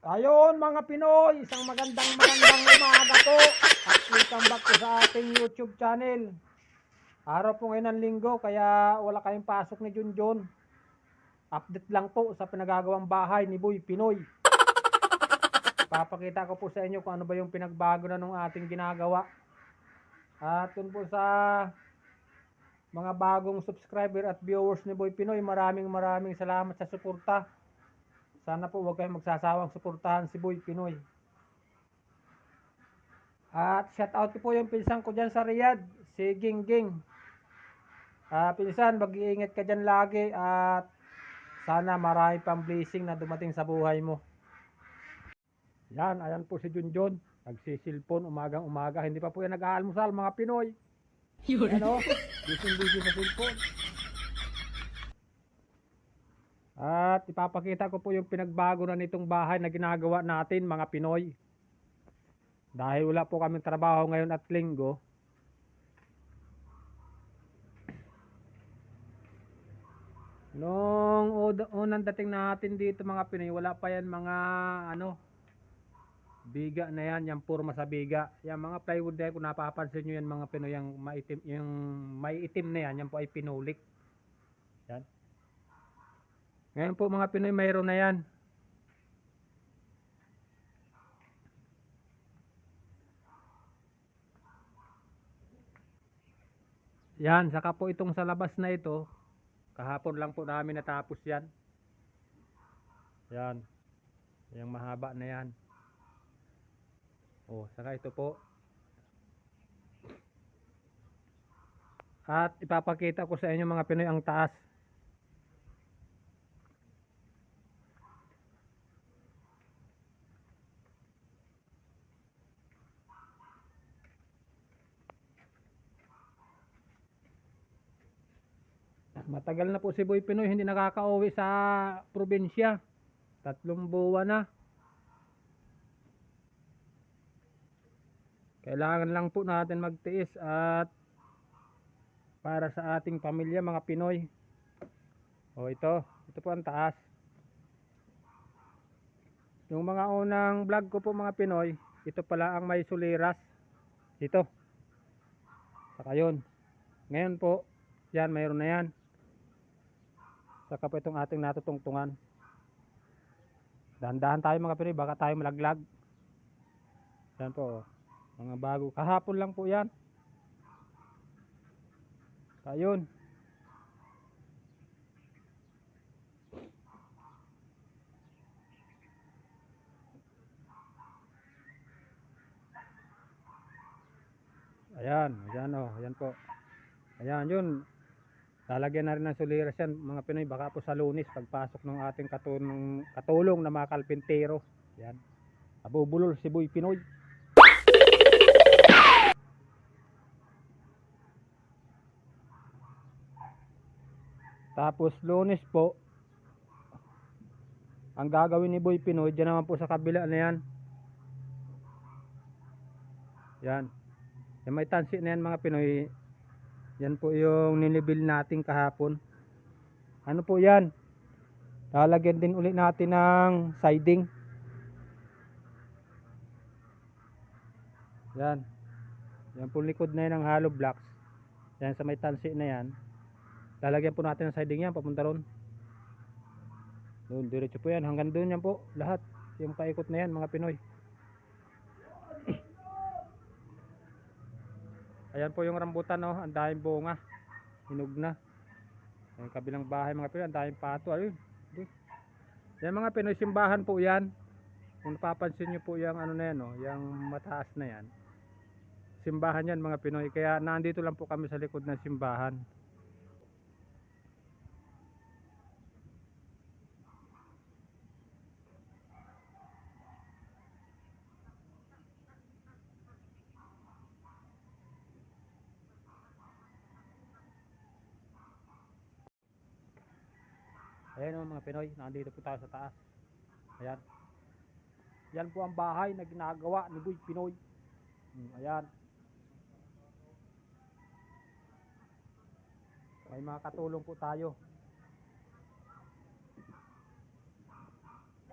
Ayun mga Pinoy, isang magandang magandang umaga po. At welcome back po sa ating YouTube channel. Araw po ngayon ng linggo, kaya wala kayong pasok ni Junjun. Update lang po sa pinagagawang bahay ni Boy Pinoy. Papakita ko po sa inyo kung ano ba yung pinagbago na nung ating ginagawa. At yun po sa mga bagong subscriber at viewers ni Boy Pinoy, maraming maraming salamat sa suporta. Sana po huwag kayong magsasawang suportahan si Boy Pinoy. At shout out ko po yung pinsan ko dyan sa Riyadh, si Ging Ging. Ah, pinsan, mag-iingat ka dyan lagi at sana marami pang blessing na dumating sa buhay mo. Yan, ayan po si Junjun. Nagsisilpon umagang umaga. Hindi pa po yan nag-aalmusal mga Pinoy. Ano? Busy-busy sa cellphone. At ipapakita ko po yung pinagbago na nitong bahay na ginagawa natin mga Pinoy. Dahil wala po kaming trabaho ngayon at linggo. Nung unang dating natin dito mga Pinoy, wala pa yan mga ano, biga na yan, yung purma sa biga. Yan mga plywood na yan, kung napapansin nyo yan mga Pinoy, yung maitim, yung may itim na yan, yan po ay pinulik. Yan. Ngayon po mga Pinoy, mayroon na yan. Yan, saka po itong sa labas na ito, kahapon lang po namin natapos yan. Yan. Yung mahaba na yan. Oh, saka ito po. At ipapakita ko sa inyo mga Pinoy ang taas. Matagal na po si Boy Pinoy hindi nakakauwi sa probinsya. Tatlong buwan na. Kailangan lang po natin magtiis at para sa ating pamilya mga Pinoy. O ito, ito po ang taas. Yung mga unang vlog ko po mga Pinoy, ito pala ang may suliras. Ito. Saka yun. Ngayon po, yan mayroon na yan. Saka po itong ating natutungtungan. Dahan-dahan tayo mga Pinoy, baka tayo malaglag. Yan po. Mga bago. Kahapon lang po yan. Ayun. Ayan, ayan o, ayan po. Ayan, yun. Lalagyan na rin ng suliras yan, mga Pinoy. Baka po sa lunis, pagpasok ng ating katulong, katulong na mga kalpintero. Yan. Abubulol si Boy Pinoy. Tapos lunes po, ang gagawin ni Boy Pinoy, dyan naman po sa kabila na yan. Yan. Yung may tansi na yan mga Pinoy, yan po yung ninibil natin kahapon. Ano po yan? Lalagyan din ulit natin ng siding. Yan. Yan po likod na yan ng hollow blocks. Yan sa may tansi na yan. Lalagyan po natin ng siding yan papunta ron. Doon, diretso po yan. Hanggang doon yan po. Lahat. Yung paikot na yan mga Pinoy. Ayan po yung rambutan oh, ang daming bunga. Hinog na. Yung kabilang bahay mga Pinoy, ang daming pato. Ayun. Yan mga Pinoy, simbahan po yan. Kung napapansin nyo po yung ano na yan, oh, yung mataas na yan. Simbahan yan mga Pinoy. Kaya nandito lang po kami sa likod ng simbahan. Ayan o mga Pinoy, nandito po tayo sa taas. Ayan. Yan po ang bahay na ginagawa ni Boy Pinoy. Hmm, Ayan. May mga katulong po tayo.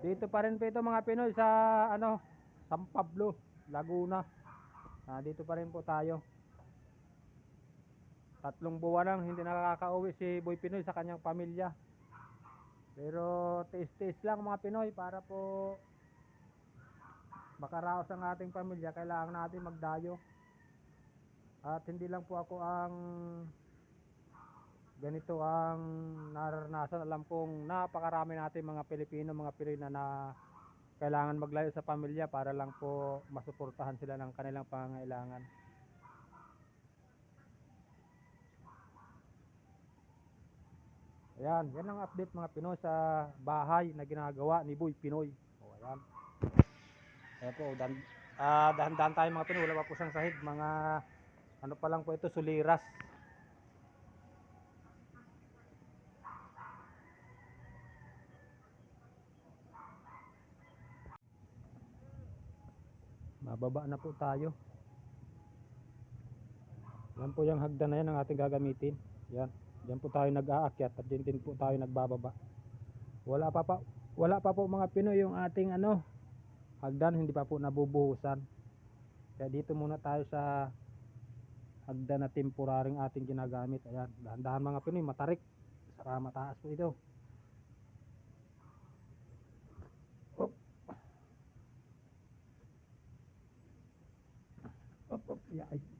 Dito pa rin po ito mga Pinoy sa ano, San Pablo, Laguna. Ah, dito pa rin po tayo. Tatlong buwan lang hindi nakakauwi si Boy Pinoy sa kanyang pamilya. Pero tiis-tiis lang mga Pinoy para po makaraos ang ating pamilya, kailangan natin magdayo. At hindi lang po ako ang ganito ang nararanasan. Alam kong napakarami natin mga Pilipino, mga na, na kailangan maglayo sa pamilya para lang po masuportahan sila ng kanilang pangangailangan. Ayan, yan ang update mga Pinoy sa bahay na ginagawa ni Boy Pinoy. O, ayan. Ayan po, dan, ah, dahan-dahan tayo mga Pinoy, wala pa po siyang sahig. Mga, ano pa lang po ito, suliras. Mababa na po tayo. Yan po yung hagdan na yan ang ating gagamitin. Yan. Diyan po tayo nag-aakyat at diyan din po tayo nagbababa. Wala pa pa wala pa po mga Pinoy yung ating ano hagdan hindi pa po nabubuhusan. Kaya dito muna tayo sa hagdan na temporaring ating ginagamit. Ayan, dahan-dahan mga Pinoy, matarik. Saka mataas po ito. Op. Op, yay.